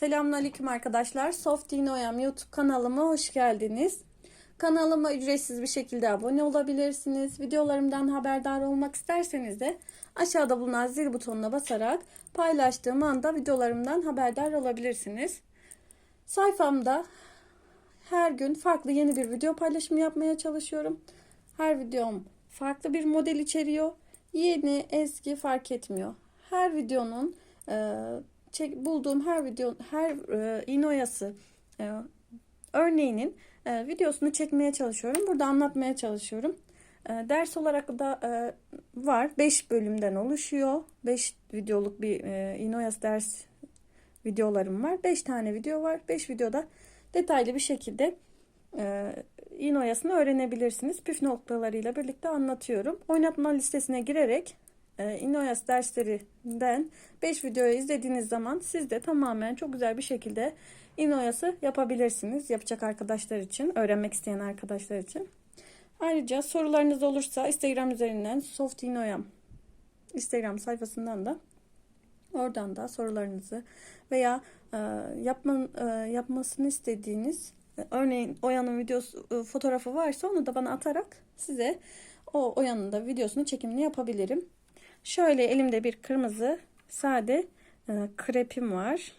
Selamünaleyküm arkadaşlar. Soft Dinoyam YouTube kanalıma hoş geldiniz. Kanalıma ücretsiz bir şekilde abone olabilirsiniz. Videolarımdan haberdar olmak isterseniz de aşağıda bulunan zil butonuna basarak paylaştığım anda videolarımdan haberdar olabilirsiniz. Sayfamda her gün farklı yeni bir video paylaşımı yapmaya çalışıyorum. Her videom farklı bir model içeriyor. Yeni, eski fark etmiyor. Her videonun çek, bulduğum her video, her e, inoyası e, örneğinin e, videosunu çekmeye çalışıyorum. Burada anlatmaya çalışıyorum. E, ders olarak da e, var. 5 bölümden oluşuyor. 5 videoluk bir e, inoyas ders videolarım var. 5 tane video var. 5 videoda detaylı bir şekilde e, inoyasını öğrenebilirsiniz. Püf noktalarıyla birlikte anlatıyorum. Oynatma listesine girerek e, inoyas derslerinden 5 videoyu izlediğiniz zaman siz de tamamen çok güzel bir şekilde inoyası yapabilirsiniz. Yapacak arkadaşlar için, öğrenmek isteyen arkadaşlar için. Ayrıca sorularınız olursa Instagram üzerinden Soft Inoyam Instagram sayfasından da oradan da sorularınızı veya e, yapman, e, yapmasını istediğiniz e, örneğin Oya'nın videosu e, fotoğrafı varsa onu da bana atarak size o Oya'nın da videosunu çekimini yapabilirim. Şöyle elimde bir kırmızı sade e, krepim var.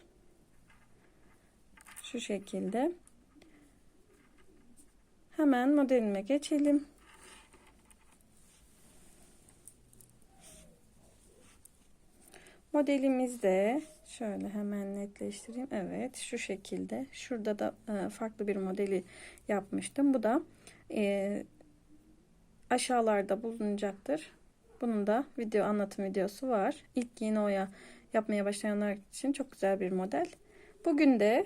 Şu şekilde. Hemen modelime geçelim. Modelimizde şöyle hemen netleştireyim. Evet şu şekilde. Şurada da e, farklı bir modeli yapmıştım. Bu da e, aşağılarda bulunacaktır. Bunun da video anlatım videosu var. İlk yeni oya yapmaya başlayanlar için çok güzel bir model. Bugün de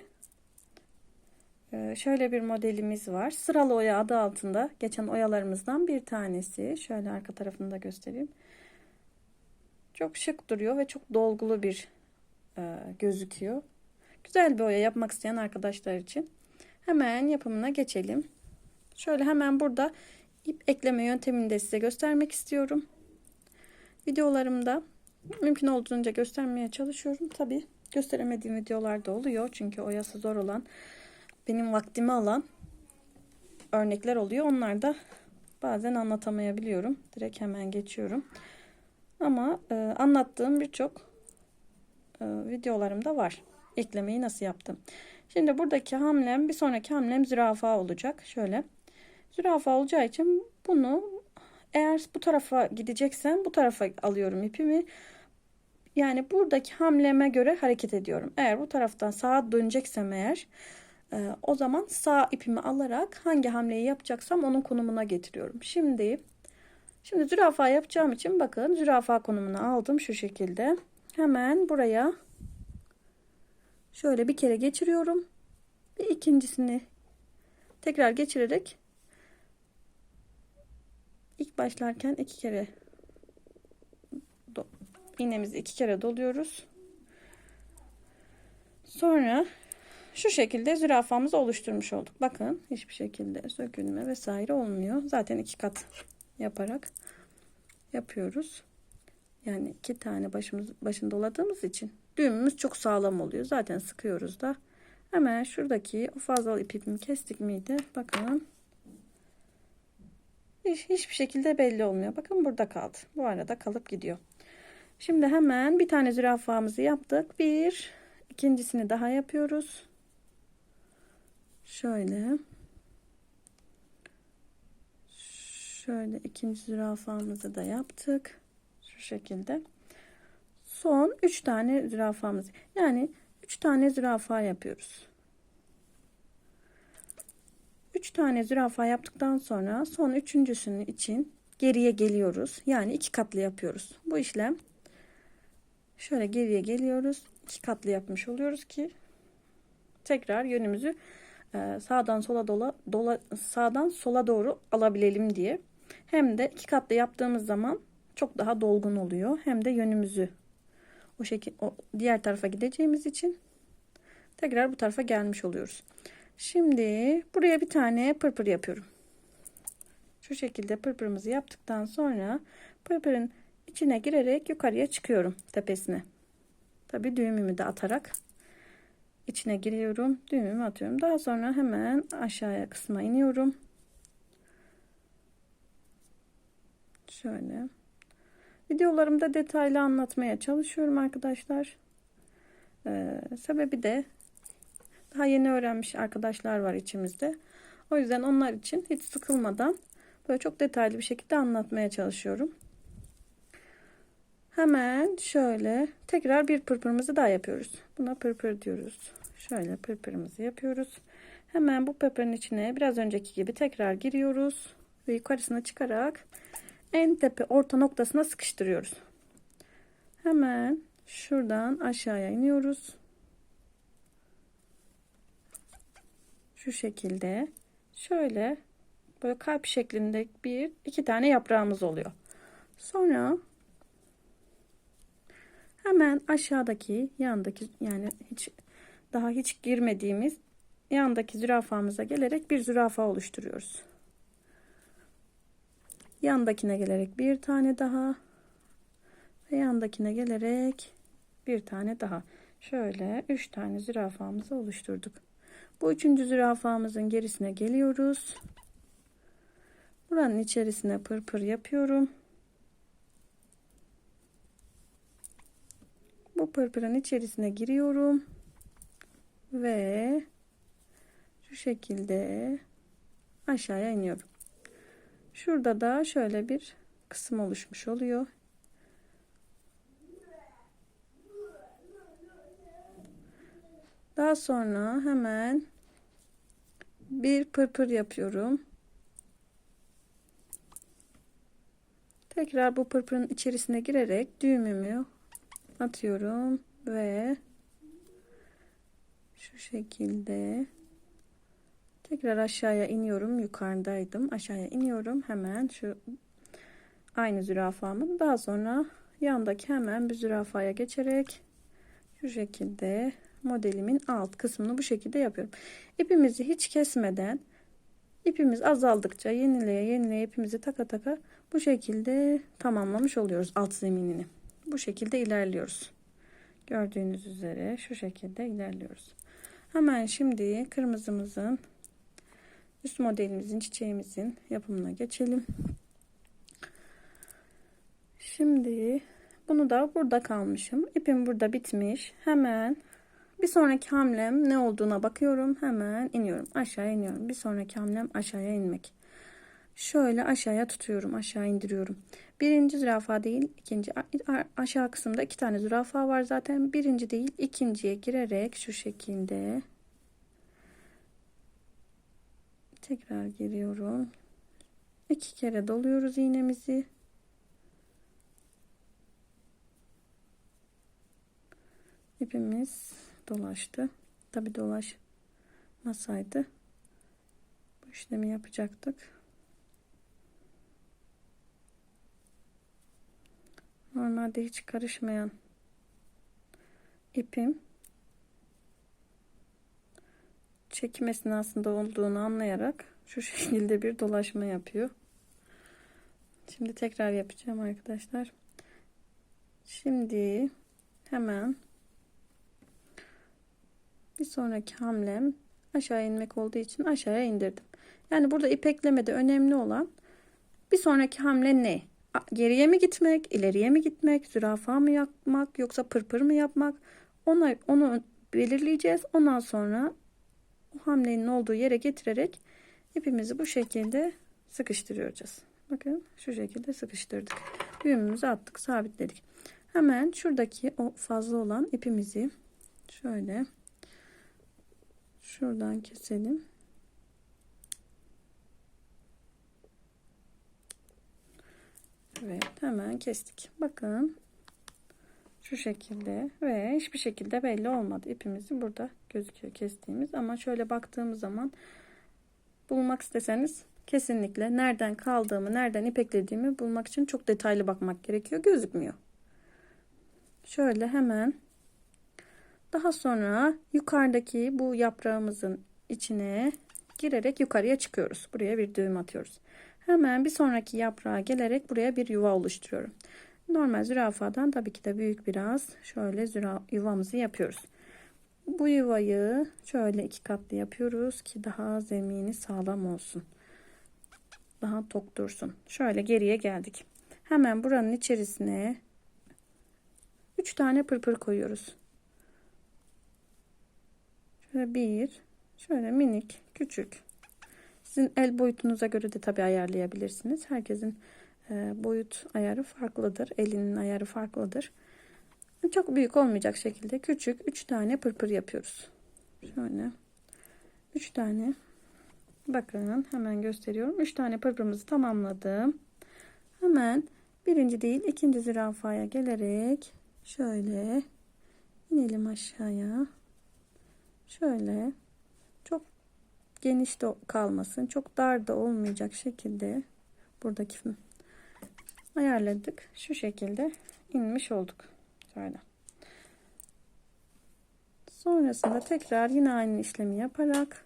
e, şöyle bir modelimiz var. Sıralı oya adı altında geçen oyalarımızdan bir tanesi. Şöyle arka tarafını da göstereyim. Çok şık duruyor ve çok dolgulu bir e, gözüküyor. Güzel bir oya yapmak isteyen arkadaşlar için. Hemen yapımına geçelim. Şöyle hemen burada ip ekleme yöntemini de size göstermek istiyorum. Videolarımda mümkün olduğunca göstermeye çalışıyorum. Tabi gösteremediğim videolar da oluyor. Çünkü oyası zor olan, benim vaktimi alan örnekler oluyor. Onlar da bazen anlatamayabiliyorum. Direkt hemen geçiyorum. Ama e, anlattığım birçok e, videolarımda var. Eklemeyi nasıl yaptım. Şimdi buradaki hamlem bir sonraki hamlem zürafa olacak. Şöyle. Zürafa olacağı için bunu eğer bu tarafa gideceksem bu tarafa alıyorum ipimi. Yani buradaki hamleme göre hareket ediyorum. Eğer bu taraftan sağa döneceksem eğer e, o zaman sağ ipimi alarak hangi hamleyi yapacaksam onun konumuna getiriyorum. Şimdi şimdi zürafa yapacağım için bakın zürafa konumuna aldım şu şekilde. Hemen buraya şöyle bir kere geçiriyorum. Bir ikincisini tekrar geçirerek ilk başlarken iki kere iğnemizi iki kere doluyoruz. Sonra şu şekilde zürafamızı oluşturmuş olduk. Bakın hiçbir şekilde sökülme vesaire olmuyor. Zaten iki kat yaparak yapıyoruz. Yani iki tane başımız başını doladığımız için düğümümüz çok sağlam oluyor. Zaten sıkıyoruz da. Hemen şuradaki o fazla ipimi kestik miydi? Bakın. Hiç, hiçbir şekilde belli olmuyor. Bakın burada kaldı. Bu arada kalıp gidiyor. Şimdi hemen bir tane zürafamızı yaptık. Bir, ikincisini daha yapıyoruz. Şöyle. Şöyle ikinci zürafamızı da yaptık. Şu şekilde. Son 3 tane zürafamız. Yani 3 tane zürafa yapıyoruz. 3 tane zürafa yaptıktan sonra son üçüncüsünün için geriye geliyoruz. Yani iki katlı yapıyoruz. Bu işlem şöyle geriye geliyoruz. iki katlı yapmış oluyoruz ki tekrar yönümüzü e, sağdan sola dola, dola sağdan sola doğru alabilelim diye. Hem de iki katlı yaptığımız zaman çok daha dolgun oluyor. Hem de yönümüzü o şekil o diğer tarafa gideceğimiz için tekrar bu tarafa gelmiş oluyoruz. Şimdi buraya bir tane pırpır yapıyorum. Şu şekilde pırpırımızı yaptıktan sonra pırpırın içine girerek yukarıya çıkıyorum tepesine. Tabi düğümümü de atarak içine giriyorum. Düğümümü atıyorum. Daha sonra hemen aşağıya kısma iniyorum. Şöyle. Videolarımda detaylı anlatmaya çalışıyorum arkadaşlar. Ee, sebebi de daha yeni öğrenmiş arkadaşlar var içimizde. O yüzden onlar için hiç sıkılmadan böyle çok detaylı bir şekilde anlatmaya çalışıyorum. Hemen şöyle tekrar bir pırpırımızı daha yapıyoruz. Buna pırpır diyoruz. Şöyle pırpırımızı yapıyoruz. Hemen bu pırpırın içine biraz önceki gibi tekrar giriyoruz ve yukarısına çıkarak en tepe orta noktasına sıkıştırıyoruz. Hemen şuradan aşağıya iniyoruz. Şu şekilde şöyle böyle kalp şeklinde bir iki tane yaprağımız oluyor. Sonra hemen aşağıdaki yandaki yani hiç daha hiç girmediğimiz yandaki zürafamıza gelerek bir zürafa oluşturuyoruz. Yandakine gelerek bir tane daha ve yandakine gelerek bir tane daha. Şöyle üç tane zürafamızı oluşturduk. Bu üçüncü zürafamızın gerisine geliyoruz. Buranın içerisine pırpır yapıyorum. Bu pırpırın içerisine giriyorum. Ve şu şekilde aşağıya iniyorum. Şurada da şöyle bir kısım oluşmuş oluyor. Daha sonra hemen bir pırpır yapıyorum. Tekrar bu pırpırın içerisine girerek düğümümü atıyorum ve şu şekilde tekrar aşağıya iniyorum. Yukarıdaydım. Aşağıya iniyorum. Hemen şu aynı zürafamın daha sonra yandaki hemen bir zürafaya geçerek şu şekilde modelimin alt kısmını bu şekilde yapıyorum. İpimizi hiç kesmeden ipimiz azaldıkça yenileye yenileye ipimizi taka taka bu şekilde tamamlamış oluyoruz alt zeminini. Bu şekilde ilerliyoruz. Gördüğünüz üzere şu şekilde ilerliyoruz. Hemen şimdi kırmızımızın üst modelimizin çiçeğimizin yapımına geçelim. Şimdi bunu da burada kalmışım. İpim burada bitmiş. Hemen bir sonraki hamlem ne olduğuna bakıyorum. Hemen iniyorum. Aşağı iniyorum. Bir sonraki hamlem aşağıya inmek. Şöyle aşağıya tutuyorum. Aşağı indiriyorum. Birinci zürafa değil. ikinci aşağı kısımda iki tane zürafa var zaten. Birinci değil. ikinciye girerek şu şekilde tekrar giriyorum. İki kere doluyoruz iğnemizi. ipimiz dolaştı. Tabi dolaşmasaydı bu işlemi yapacaktık. Normalde hiç karışmayan ipim çekim esnasında olduğunu anlayarak şu şekilde bir dolaşma yapıyor. Şimdi tekrar yapacağım arkadaşlar. Şimdi hemen bir sonraki hamlem aşağı inmek olduğu için aşağıya indirdim. Yani burada ipeklemede önemli olan bir sonraki hamle ne? Geriye mi gitmek, ileriye mi gitmek, zürafa mı yapmak yoksa pırpır mı yapmak? Ona, onu belirleyeceğiz. Ondan sonra o hamlenin olduğu yere getirerek ipimizi bu şekilde sıkıştırıyoruz. Bakın şu şekilde sıkıştırdık. Düğümümüzü attık, sabitledik. Hemen şuradaki o fazla olan ipimizi şöyle Şuradan keselim. Evet hemen kestik. Bakın şu şekilde ve hiçbir şekilde belli olmadı. İpimizi burada gözüküyor kestiğimiz ama şöyle baktığımız zaman bulmak isteseniz kesinlikle nereden kaldığımı, nereden ipeklediğimi bulmak için çok detaylı bakmak gerekiyor. Gözükmüyor. Şöyle hemen daha sonra yukarıdaki bu yaprağımızın içine girerek yukarıya çıkıyoruz. Buraya bir düğüm atıyoruz. Hemen bir sonraki yaprağa gelerek buraya bir yuva oluşturuyorum. Normal zürafadan tabii ki de büyük biraz şöyle züra yuvamızı yapıyoruz. Bu yuvayı şöyle iki katlı yapıyoruz ki daha zemini sağlam olsun. Daha tok dursun. Şöyle geriye geldik. Hemen buranın içerisine 3 tane pırpır koyuyoruz. Şöyle bir, şöyle minik, küçük. Sizin el boyutunuza göre de tabi ayarlayabilirsiniz. Herkesin e, boyut ayarı farklıdır. Elinin ayarı farklıdır. Çok büyük olmayacak şekilde küçük 3 tane pırpır yapıyoruz. Şöyle 3 tane bakın hemen gösteriyorum. 3 tane pırpırımızı tamamladım. Hemen birinci değil ikinci zürafaya gelerek şöyle inelim aşağıya. Şöyle çok geniş de kalmasın. Çok dar da olmayacak şekilde buradaki ayarladık. Şu şekilde inmiş olduk. Şöyle. Sonrasında tekrar yine aynı işlemi yaparak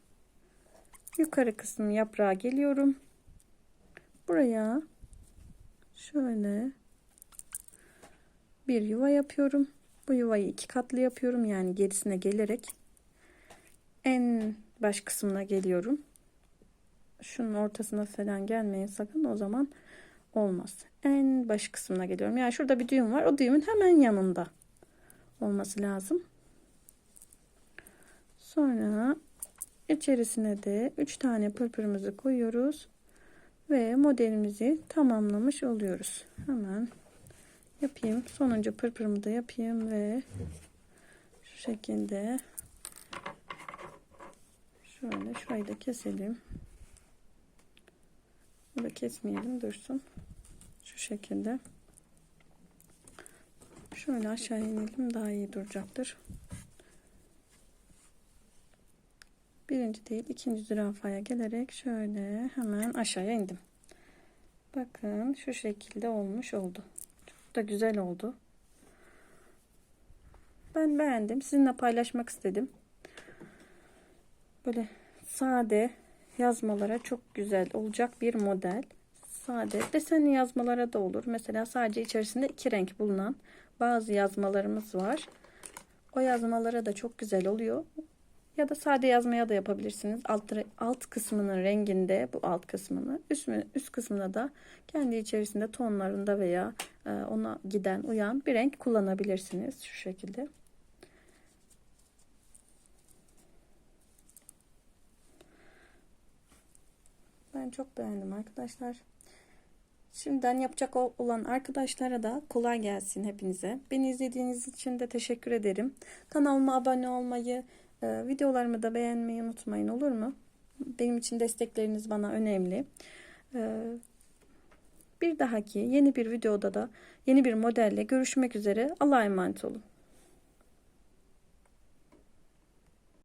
yukarı kısmı yaprağa geliyorum. Buraya şöyle bir yuva yapıyorum. Bu yuvayı iki katlı yapıyorum. Yani gerisine gelerek en baş kısmına geliyorum. Şunun ortasına falan gelmeyin sakın. O zaman olmaz. En baş kısmına geliyorum. Yani şurada bir düğüm var. O düğümün hemen yanında olması lazım. Sonra içerisine de 3 tane pırpırımızı koyuyoruz ve modelimizi tamamlamış oluyoruz. Hemen yapayım. Sonuncu pırpırımı da yapayım ve şu şekilde şöyle şurayı da keselim. Burada kesmeyelim dursun. Şu şekilde. Şöyle aşağı inelim daha iyi duracaktır. Birinci değil ikinci zürafaya gelerek şöyle hemen aşağıya indim. Bakın şu şekilde olmuş oldu. Çok da güzel oldu. Ben beğendim. Sizinle paylaşmak istedim. Böyle sade yazmalara çok güzel olacak bir model. Sade desenli yazmalara da olur. Mesela sadece içerisinde iki renk bulunan bazı yazmalarımız var. O yazmalara da çok güzel oluyor. Ya da sade yazmaya da yapabilirsiniz. Alt, alt kısmının renginde bu alt kısmını üst, üst kısmına da kendi içerisinde tonlarında veya e, ona giden uyan bir renk kullanabilirsiniz. Şu şekilde. Çok beğendim arkadaşlar. Şimdiden yapacak olan arkadaşlara da kolay gelsin hepinize. Beni izlediğiniz için de teşekkür ederim. Kanalıma abone olmayı, e, videolarımı da beğenmeyi unutmayın olur mu? Benim için destekleriniz bana önemli. E, bir dahaki yeni bir videoda da yeni bir modelle görüşmek üzere. Allah'a emanet olun.